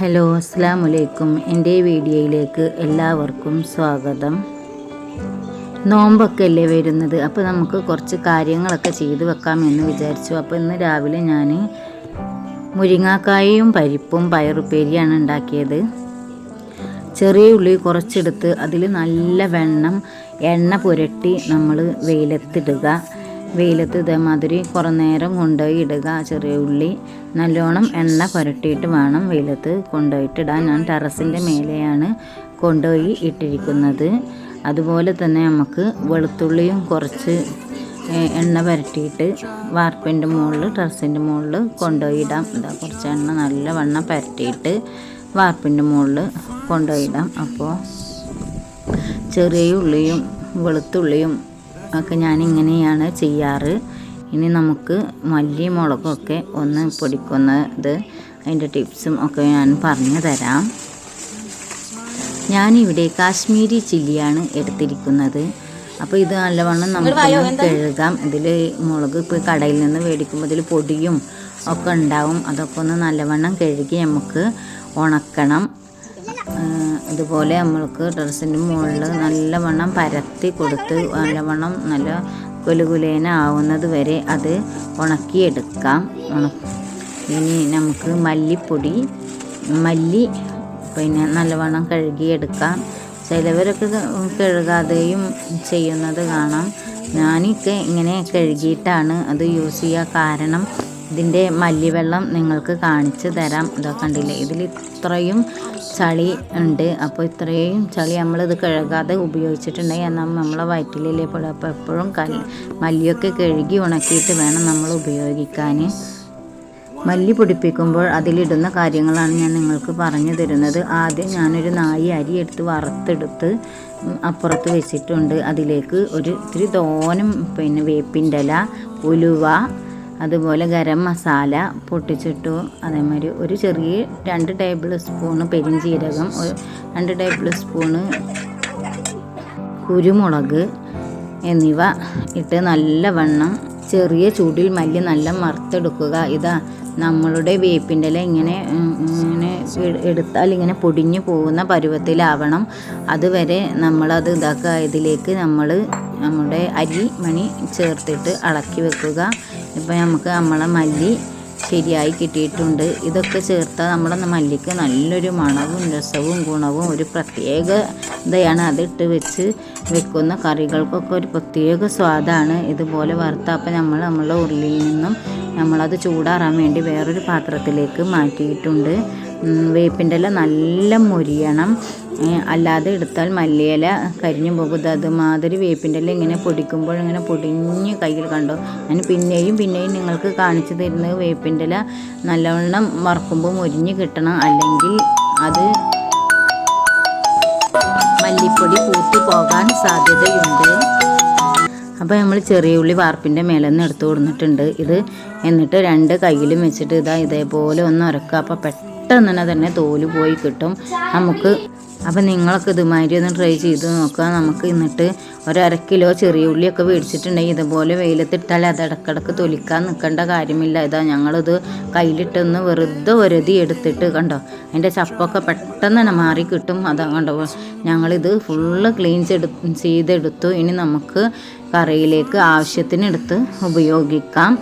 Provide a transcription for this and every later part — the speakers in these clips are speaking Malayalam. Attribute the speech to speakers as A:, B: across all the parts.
A: ഹലോ അസ്സാം വലൈക്കും എന്റെ വീഡിയോയിലേക്ക് എല്ലാവർക്കും സ്വാഗതം. നോമ്പൊക്കെ അല്ലേ വരുന്നത്? അപ്പോൾ നമുക്ക് കുറച്ച് കാര്യങ്ങളൊക്കെ ചെയ്തു വെക്കാമെന്ന് വിചാരിച്ചു. അപ്പോൾ ഇന്ന് രാവിലെ ഞാൻ മുരിങ്ങാക്കായയും പരിപ്പും പയറുപ്പേരിയാണ് ഉണ്ടാക്കിയത്. ചെറിയ ഉള്ളി കുറച്ചെടുത്ത് അതിൽ നല്ല വെണ്ണം എണ്ണ പുരട്ടി നമ്മൾ വെയിലത്തിടുക. വെയിലത്ത് ഇതേമാതിരി കുറേ നേരം കൊണ്ടുപോയി ഇടുക ചെറിയ ഉള്ളി നല്ലോണം എണ്ണ പുരട്ടിയിട്ട് വേണം വെയിലത്ത് കൊണ്ടുപോയിട്ട് ഇടാൻ. ഞാൻ ടെറസിന്റെ മേലെയാണ് കൊണ്ടുപോയി ഇട്ടിരിക്കുന്നത്. അതുപോലെ തന്നെ നമുക്ക് വെളുത്തുള്ളിയും കുറച്ച് എണ്ണ പുരട്ടിയിട്ട് വാർപ്പിന്റെ മുകളിൽ ടെറസിന്റെ മുകളിൽ കൊണ്ടുപോയി ഇടാം. ഇതാ കുറച്ച് എണ്ണ നല്ല വണ്ണം പുരട്ടിയിട്ട് വാർപ്പിന്റെ മുകളിൽ കൊണ്ടുപോയി ഇടാം. അപ്പോൾ ചെറിയ ഉള്ളിയും വെളുത്തുള്ളിയും ഒക്കെ ഞാൻ ഇങ്ങനെയാണ് ചെയ്യാറ്. ഇനി നമുക്ക് മല്ലി മുളകൊക്കെ ഒന്ന് പൊടിക്കുന്നത് അതിന്റെ ടിപ്സും ഒക്കെ ഞാൻ പറഞ്ഞു തരാം. ഞാനിവിടെ കാശ്മീരി ചില്ലിയാണ് എടുത്തിരിക്കുന്നത്. അപ്പോൾ ഇത് നല്ലവണ്ണം നമുക്ക് കഴുകാം. ഇതിൽ മുളക് ഇപ്പോൾ കടയിൽ നിന്ന് മേടിക്കുമ്പോൾ ഇതിൽ പൊടിയും ഒക്കെ ഉണ്ടാവും. അതൊക്കെ ഒന്ന് നല്ലവണ്ണം കഴുകി നമുക്ക് ഉണക്കണം. ഇതുപോലെ നമ്മൾക്ക് ടെറസിന്റെ മുകളിൽ നല്ലവണ്ണം പരത്തി കൊടുത്ത് നല്ലവണ്ണം നല്ല കുലുകുലേന ആവുന്നത് വരെ അത് ഉണക്കിയെടുക്കാം. ഇനി നമുക്ക് മല്ലിപ്പൊടി മല്ലി പിന്നെ നല്ലവണ്ണം കഴുകിയെടുക്കാം. ചിലവരൊക്കെ കഴുകാതെയും ചെയ്യുന്നത് കാണാം. ഞാനൊക്കെ ഇങ്ങനെ കഴുകിയിട്ടാണ് അത് യൂസ് ചെയ്യുക. കാരണം ഇതിന്റെ മല്ലിവെള്ളം നിങ്ങൾക്ക് കാണിച്ചു തരാം. ഇതാ കണ്ടില്ലേ? ഇതിൽ ഇത്രയും ചളി ഉണ്ട്. അപ്പോൾ ഇത്രയും ചളി നമ്മളിത് കഴുകാതെ ഉപയോഗിച്ചിട്ടുണ്ടെങ്കിൽ എന്നാൽ നമ്മളെ വയറ്റിലല്ലേ പെടും അപ്പോൾ എപ്പോഴും കല്ല് മല്ലിയൊക്കെ കഴുകി ഉണക്കിയിട്ട് വേണം നമ്മൾ ഉപയോഗിക്കാൻ. മല്ലി പൊടിപ്പിക്കുമ്പോൾ അതിലിടുന്ന കാര്യങ്ങളാണ് ഞാൻ നിങ്ങൾക്ക് പറഞ്ഞു തരുന്നത്. ആദ്യം ഞാനൊരു നായി അരി എടുത്ത് വറുത്തെടുത്ത് അപ്പുറത്ത് വെച്ചിട്ടുണ്ട്. അതിലേക്ക് ഒരു ഇത്തിരി തോനും പിന്നെ വേപ്പിന്റെ ഇല ഉലുവ അതുപോലെ ഗരം മസാല പൊട്ടിച്ചിട്ടു അതേമാതിരി ഒരു ചെറിയ രണ്ട് ടേബിൾ സ്പൂണ് പെരിഞ്ചീരകം ഒരു രണ്ട് ടേബിൾ സ്പൂണ് കുരുമുളക് എന്നിവ ഇട്ട് നല്ല വണ്ണം ചെറിയ ചൂടിൽ മല്ലി നല്ല മറുത്തെടുക്കുക ഇതാ നമ്മളുടെ വേപ്പിന്റെ ഇല ഇങ്ങനെ ഇങ്ങനെ എടുത്താൽ ഇങ്ങനെ പൊടിഞ്ഞു പോകുന്ന പരുവത്തിലാവണം. അതുവരെ നമ്മളത് ഇതാക്കുക ഇതിലേക്ക് നമ്മൾ നമ്മുടെ അരി മണി ചേർത്തിട്ട് ഇളക്കി വെക്കുക. ഇപ്പോൾ നമുക്ക് നമ്മളെ മല്ലി ശരിയായി കിട്ടിയിട്ടുണ്ട്. ഇതൊക്കെ ചേർത്താൽ നമ്മുടെ മല്ലിക്ക് നല്ലൊരു മണവും രസവും ഗുണവും ഒരു പ്രത്യേക ഇതയാണ്. അതിട്ട് വെച്ച് വെക്കുന്ന കറികൾക്കൊക്കെ ഒരു പ്രത്യേക സ്വാദാണ് ഇതുപോലെ വറുത്ത അപ്പം നമ്മൾ നമ്മളുടെ ഉരുളിയിൽ നിന്നും നമ്മളത് ചൂടാറാൻ വേണ്ടി വേറൊരു പാത്രത്തിലേക്ക് മാറ്റിയിട്ടുണ്ട്. വേപ്പിന്റെ ഇല നല്ല മുരിയണം. അല്ലാതെ എടുത്താൽ മല്ലിയില കരിഞ്ഞു പോകും. അതുമാതിരി വേപ്പിന്റെ ഇല ഇങ്ങനെ പൊടിക്കുമ്പോൾ ഇങ്ങനെ പൊടിഞ്ഞ് കയ്യിൽ കണ്ടു? ഞാൻ പിന്നെയും പിന്നെയും നിങ്ങൾക്ക് കാണിച്ചു തരുന്നത് വേപ്പിന്റെ ഇല നല്ലവണ്ണം വറക്കുമ്പോൾ മുരിഞ്ഞ് കിട്ടണം. അല്ലെങ്കിൽ അത് മല്ലിപ്പൊടി പൂത്തു പോകാൻ സാധ്യതയുണ്ട്. അപ്പോൾ നമ്മൾ ചെറിയ ഉള്ളി വാർപ്പിന്റെ മേലെ നിന്ന് എടുത്തു കൊടുത്തിട്ടുണ്ട്. ഇത് എന്നിട്ട് രണ്ട് കയ്യിലും വെച്ചിട്ട് ഇതാ ഇതേപോലെ ഒന്ന് ഉരക്കുക. അപ്പോൾ പെട്ടെന്ന് തന്നെ തോൽ പോയി കിട്ടും. നമുക്ക് അപ്പം നിങ്ങളൊക്കെ ഇതുമാതിരി ഒന്ന് ട്രൈ ചെയ്ത് നോക്കുക. നമുക്ക് എന്നിട്ട് ഒരു അര കിലോ ചെറിയ ഉള്ളിയൊക്കെ മേടിച്ചിട്ടുണ്ടെങ്കിൽ ഇതുപോലെ വെയിലത്തിട്ടാൽ അത് ഇടക്കിടക്ക് തൊലിക്കാൻ നിൽക്കേണ്ട കാര്യമില്ല. ഇതാ ഞങ്ങളിത് കയ്യിലിട്ടൊന്ന് വെറുതെ ഒരുതി എടുത്തിട്ട് കണ്ടോ? അതിന്റെ ചപ്പൊക്കെ പെട്ടെന്ന് തന്നെ മാറി കിട്ടും. അതാ കണ്ടോ? ഞങ്ങളിത് ഫുള്ള് ക്ലീൻ ചെയ്തെടുത്തു. ഇനി നമുക്ക് കറിയിലേക്ക് ആവശ്യത്തിനെടുത്ത് ഉപയോഗിക്കാം.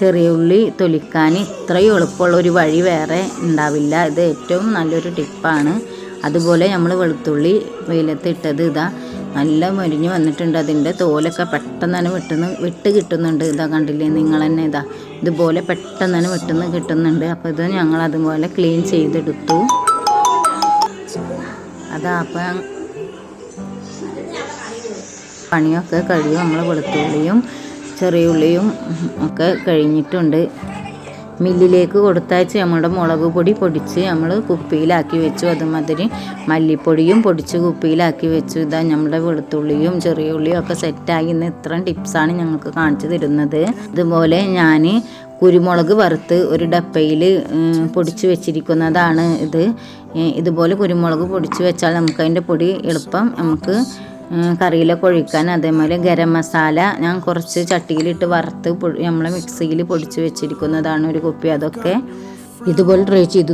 A: ചെറിയ ഉള്ളി തൊലിക്കാൻ ഇത്രയും എളുപ്പമുള്ള ഒരു വഴി വേറെ ഉണ്ടാവില്ല. ഇത് ഏറ്റവും നല്ലൊരു ടിപ്പാണ്. അതുപോലെ നമ്മൾ വെളുത്തുള്ളി വെയിലത്തിട്ടത് ഇതാ നല്ല മൊരിഞ്ഞ് വന്നിട്ടുണ്ട്. അതിന്റെ തോലൊക്കെ പെട്ടെന്ന് തന്നെ വിട്ടുന്ന വിട്ട് കിട്ടുന്നുണ്ട്. ഇതാ കണ്ടില്ലേ നിങ്ങൾ തന്നെ ഇതാ ഇതുപോലെ പെട്ടെന്ന് തന്നെ വിട്ടുന്ന് കിട്ടുന്നുണ്ട്. അപ്പോൾ ഇത് ഞങ്ങൾ അതുപോലെ ക്ലീൻ ചെയ്തെടുത്തു. അതാ അപ്പം പണിയൊക്കെ കഴിയും. നമ്മൾ വെളുത്തുള്ളിയും ചെറിയ ഉള്ളിയും ഒക്കെ കഴിഞ്ഞിട്ടുണ്ട്. മില്ലിലേക്ക് കൊടുത്തയച്ച് നമ്മുടെ മുളക് പൊടി പൊടിച്ച് നമ്മൾ കുപ്പിയിലാക്കി വെച്ചു. അതുമാതിരി മല്ലിപ്പൊടിയും പൊടിച്ച് കുപ്പിയിലാക്കി വെച്ചു. ഇതാ നമ്മുടെ വെളുത്തുള്ളിയും ചെറിയ ഉള്ളിയും ഒക്കെ സെറ്റായി ഇന്ന് ഇത്രയും ടിപ്സാണ് ഞങ്ങൾക്ക് കാണിച്ചു തരുന്നത്. ഇതുപോലെ ഞാൻ കുരുമുളക് വറുത്ത് ഒരു ഡപ്പയിൽ പൊടിച്ച് വെച്ചിരിക്കുന്നതാണ് ഇത്. ഇതുപോലെ കുരുമുളക് പൊടിച്ച് വെച്ചാൽ നമുക്ക് അതിന്റെ പൊടി എളുപ്പം നമുക്ക് കറിയിലൊക്കെ ഒഴിക്കാൻ അതേപോലെ ഗരം മസാല ഞാൻ കുറച്ച് ചട്ടിയിലിട്ട് വറുത്ത് നമ്മൾ മിക്സിയിൽ പൊടിച്ച് വെച്ചിരിക്കുന്നതാണ് ഒരു കുപ്പി അതൊക്കെ. ഇതുപോലെ ട്രൈ ചെയ്തു